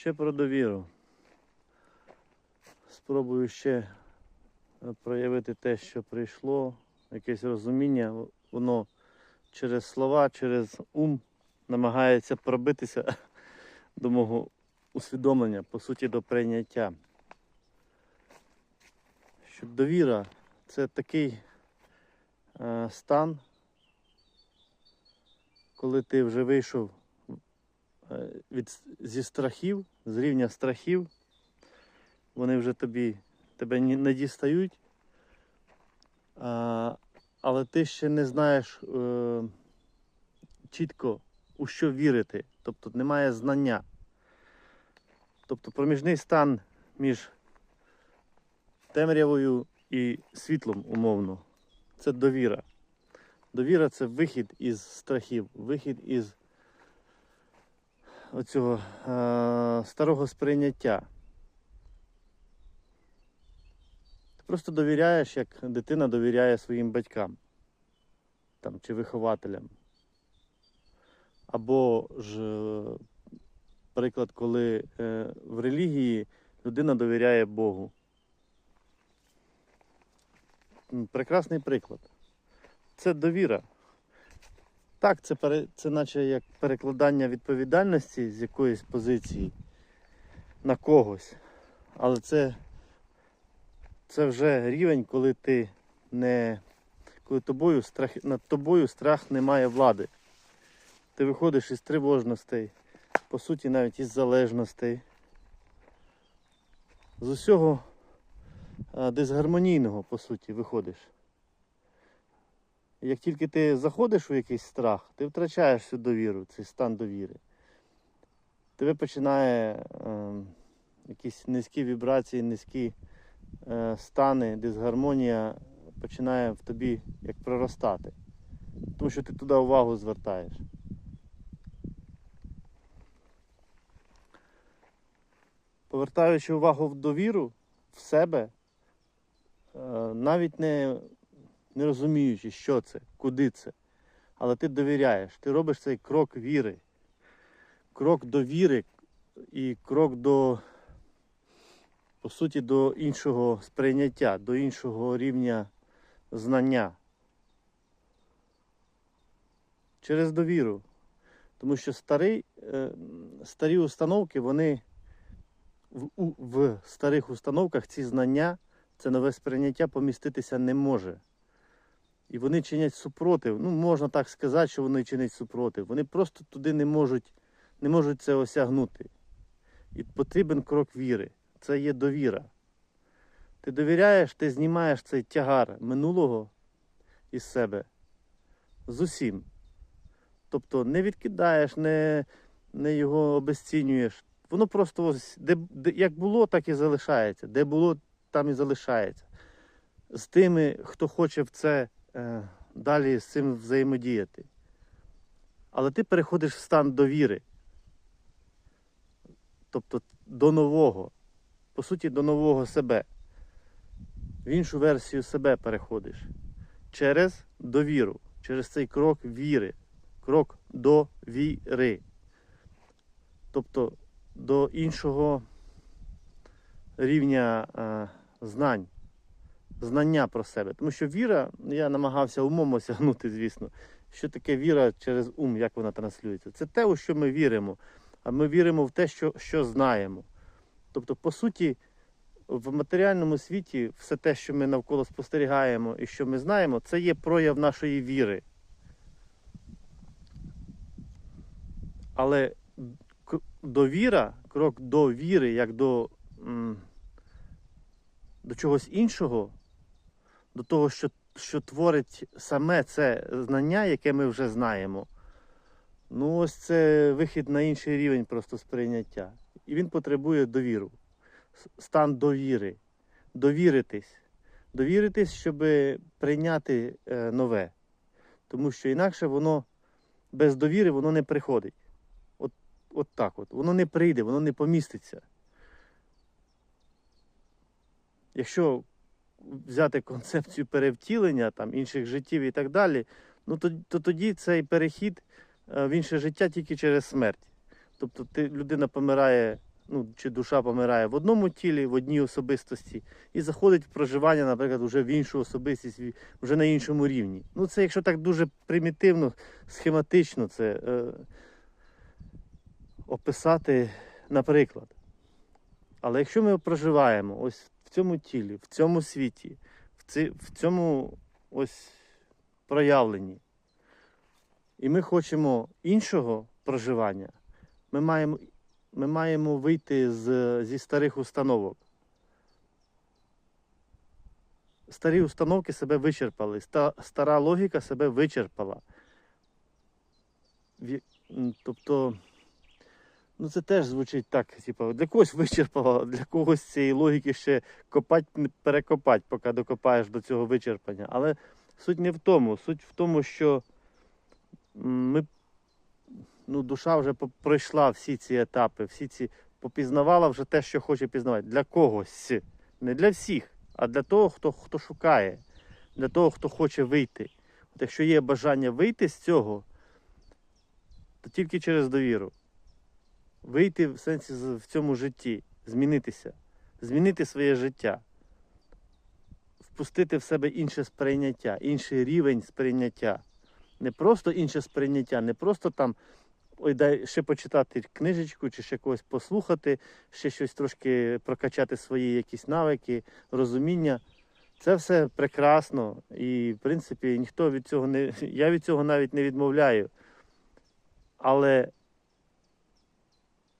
Ще про довіру. Спробую ще е, проявити те, що прийшло, якесь розуміння. Воно через слова, через ум намагається пробитися до мого усвідомлення, по суті, до прийняття. Що довіра це такий е, стан, коли ти вже вийшов від, зі страхів, з рівня страхів, вони вже тобі тебе не дістають, а, але ти ще не знаєш е, чітко, у що вірити, тобто немає знання. Тобто проміжний стан між темрявою і світлом умовно. Це довіра. Довіра це вихід із страхів, вихід із оцього е, старого сприйняття. Ти просто довіряєш, як дитина довіряє своїм батькам там, чи вихователям. Або ж е, приклад, коли е, в релігії людина довіряє Богу. Прекрасний приклад. Це довіра. Так, це, пере, це наче як перекладання відповідальності з якоїсь позиції на когось. Але це, це вже рівень, коли ти не. Коли тобою страх, над тобою страх не має влади. Ти виходиш із тривожностей, по суті, навіть із залежностей. З усього дисгармонійного, по суті, виходиш. Як тільки ти заходиш у якийсь страх, ти втрачаєш цю довіру, цей стан довіри. Тебе починає е, якісь низькі вібрації, низькі е, стани, дисгармонія починає в тобі як проростати. Тому що ти туди увагу звертаєш. Повертаючи увагу в довіру в себе, е, навіть не, не розуміючи, що це, куди це, але ти довіряєш, ти робиш цей крок віри, крок до віри і крок до, по суті, до іншого сприйняття, до іншого рівня знання. Через довіру. Тому що старий, е, старі установки, вони в, в старих установках ці знання, це нове сприйняття поміститися не може. І вони чинять супротив. Ну, можна так сказати, що вони чинять супротив. Вони просто туди не можуть, не можуть це осягнути. І потрібен крок віри. Це є довіра. Ти довіряєш, ти знімаєш цей тягар минулого із себе з усім. Тобто не відкидаєш, не, не його обесцінюєш. Воно просто ось, де, де, як було, так і залишається. Де було, там і залишається. З тими, хто хоче в це далі з цим взаємодіяти. Але ти переходиш в стан довіри. Тобто до нового, по суті, до нового себе. В іншу версію себе переходиш через довіру, через цей крок віри, крок до віри. Тобто до іншого рівня е, знань, знання про себе. Тому що віра, я намагався умом осягнути, звісно, що таке віра через ум, як вона транслюється. Це те, у що ми віримо, а ми віримо в те, що, що знаємо. Тобто, по суті, в матеріальному світі все те, що ми навколо спостерігаємо і що ми знаємо, це є прояв нашої віри. Але довіра, крок до віри, як до, до чогось іншого, до того, що, що творить саме це знання, яке ми вже знаємо. Ну, ось це вихід на інший рівень просто сприйняття. І він потребує довіру. Стан довіри. Довіритись. Довіритись, щоб прийняти е, нове. Тому що інакше воно без довіри воно не приходить от так от. Воно не прийде, воно не поміститься. Якщо взяти концепцію перевтілення там, інших життів і так далі, ну, то, то тоді цей перехід е, в інше життя тільки через смерть. Тобто ти, людина помирає ну, чи душа помирає в одному тілі, в одній особистості, і заходить в проживання, наприклад, вже в іншу особистість, вже на іншому рівні. Ну, це якщо так дуже примітивно, схематично це е, описати, наприклад. Але якщо ми проживаємо ось в цьому тілі, в цьому світі, в, ці, в цьому ось проявленні, і ми хочемо іншого проживання, ми маємо, ми маємо вийти з, зі старих установок. Старі установки себе вичерпали, ста- стара логіка себе вичерпала. Тобто, ну це теж звучить так, типу, для когось вичерпала, для когось цієї логіки ще копать, не перекопать, поки докопаєш до цього вичерпання. Але суть не в тому. Суть в тому, що ми, ну, душа вже пройшла всі ці етапи, всі ці попізнавала вже те, що хоче пізнавати. Для когось. Не для всіх, а для того, хто, хто шукає, для того, хто хоче вийти. От якщо є бажання вийти з цього, то тільки через довіру. Вийти в сенсі в цьому житті, змінитися, змінити своє життя, впустити в себе інше сприйняття, інший рівень сприйняття. Не просто інше сприйняття, не просто там ой, дай ще почитати книжечку, чи ще когось послухати, ще щось трошки прокачати свої якісь навики, розуміння. Це все прекрасно. І, в принципі, ніхто від цього не. Я від цього навіть не відмовляю. Але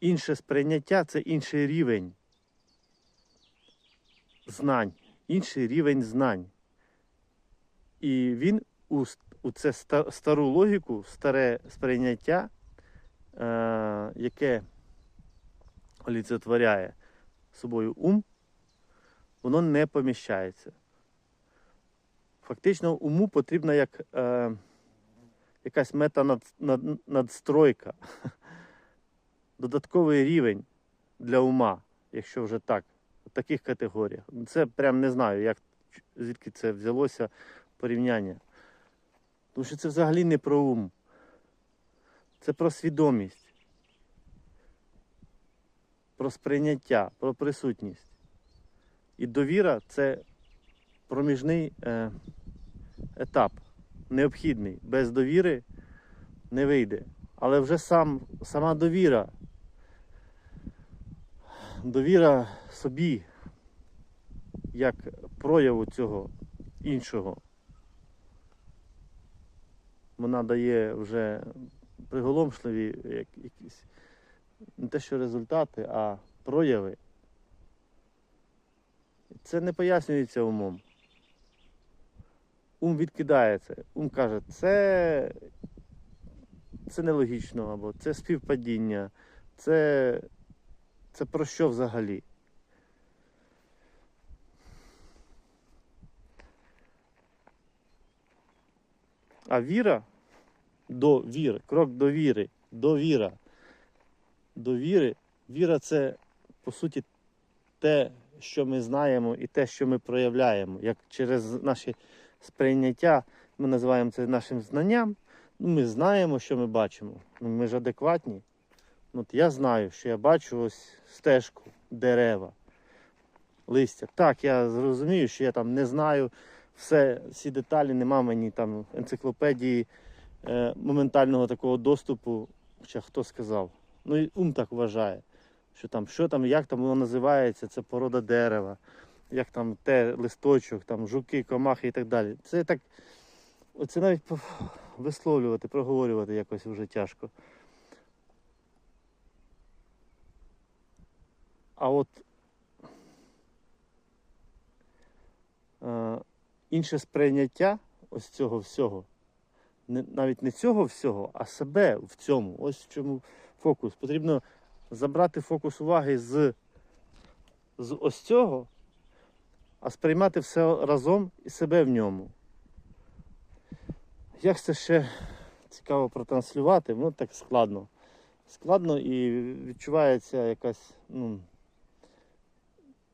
інше сприйняття це інший рівень знань, інший рівень знань. І він у, у це стару логіку, старе сприйняття, е, яке олицетворяє собою ум, воно не поміщається. Фактично, уму потрібна як е, якась метанадстройка, додатковий рівень для ума, якщо вже так, в таких категоріях. Це прям не знаю, як, звідки це взялося порівняння. Тому що це взагалі не про ум. Це про свідомість, про сприйняття, про присутність. І довіра це проміжний е, етап, необхідний. Без довіри не вийде. Але вже сам, сама довіра, довіра собі, як прояву цього іншого, вона дає вже приголомшливі якісь не те, що результати, а прояви. Це не пояснюється умом. Ум відкидає це. Ум каже, це, це нелогічно, або це співпадіння, це, це про що взагалі? А віра до віри, крок до віри, довіра. Довіри. Віра це, по суті, те, що ми знаємо, і те, що ми проявляємо. Як через наші сприйняття, ми називаємо це нашим знанням. Ну, ми знаємо, що ми бачимо. Ну, ми ж адекватні. От я знаю, що я бачу ось стежку, дерева, листя. Так, я зрозумію, що я там не знаю все, всі деталі, нема мені там енциклопедії е, моментального такого доступу. Хоча хто сказав? Ну і ум так вважає, що там, що там, як там воно називається, це порода дерева, як там те листочок, там жуки, комахи і так далі. Це так, оце навіть висловлювати, проговорювати якось вже тяжко. А от е, інше сприйняття ось цього всього, не, навіть не цього всього, а себе в цьому. Ось в чому фокус. Потрібно забрати фокус уваги з, з ось цього, а сприймати все разом і себе в ньому. Як це ще цікаво протранслювати, ну так складно. Складно і відчувається якась ну,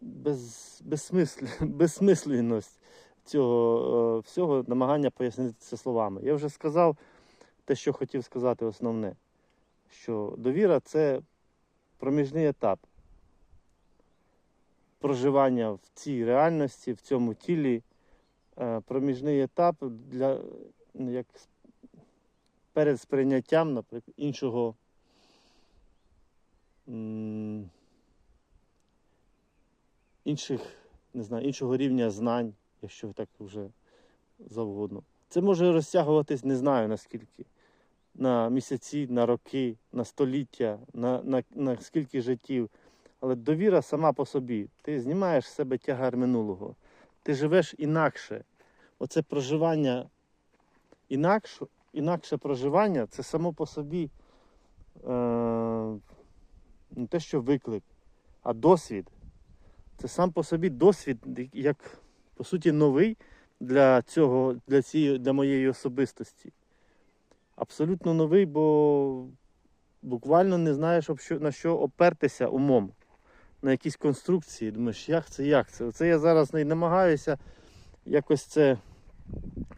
без, безсмисль, безсмисленність цього е, всього намагання пояснити це словами. Я вже сказав те, що хотів сказати основне, що довіра це проміжний етап проживання в цій реальності, в цьому тілі. Е, Проміжний етап для як перед сприйняттям, наприклад, іншого. Інших, не знаю, іншого рівня знань, якщо так вже завгодно. Це може розтягуватись, не знаю наскільки. На місяці, на роки, на століття, на, на, на скільки життів. Але довіра сама по собі. Ти знімаєш з себе тягар минулого. Ти живеш інакше. Оце проживання інакше, інакше проживання це само по собі е, не те, що виклик, а досвід. Це сам по собі досвід, як по суті новий для цього, для цієї, для моєї особистості. Абсолютно новий, бо буквально не знаєш, на що опертися умом, на якісь конструкції. Думаєш, як це, як це? Оце я зараз не намагаюся якось це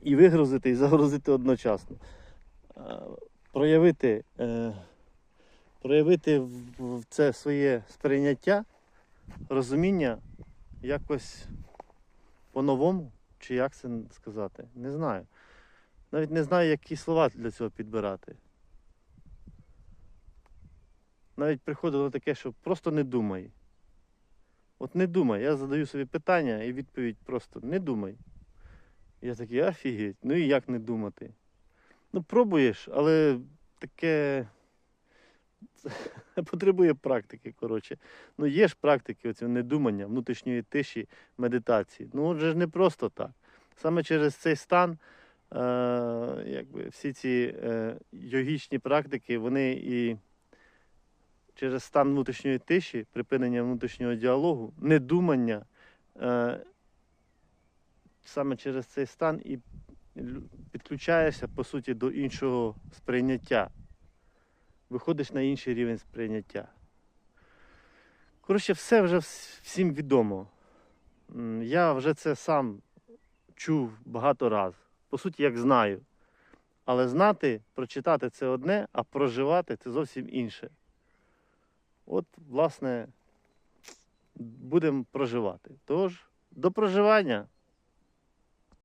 і вигрузити, і загрузити одночасно. Е, Проявити, е, проявити це своє сприйняття, розуміння якось по-новому, чи як це сказати, не знаю. Навіть не знаю, які слова для цього підбирати. Навіть приходило таке, що просто не думай. От не думай. Я задаю собі питання і відповідь просто не думай. Я такий, офігеть, ну і як не думати? Ну, пробуєш, але таке потребує практики, коротше. Ну, є ж практики оцього недумання, внутрішньої тиші, медитації. Ну, отже ж не просто так. Саме через цей стан, е, якби всі ці е, йогічні практики, вони і через стан внутрішньої тиші, припинення внутрішнього діалогу, недумання, е, саме через цей стан і підключаєшся, по суті, до іншого сприйняття. Виходиш на інший рівень сприйняття. Коротше, все вже всім відомо. Я вже це сам чув багато разів. По суті, як знаю. Але знати, прочитати це одне, а проживати це зовсім інше. От, власне, будемо проживати. Тож, до проживання.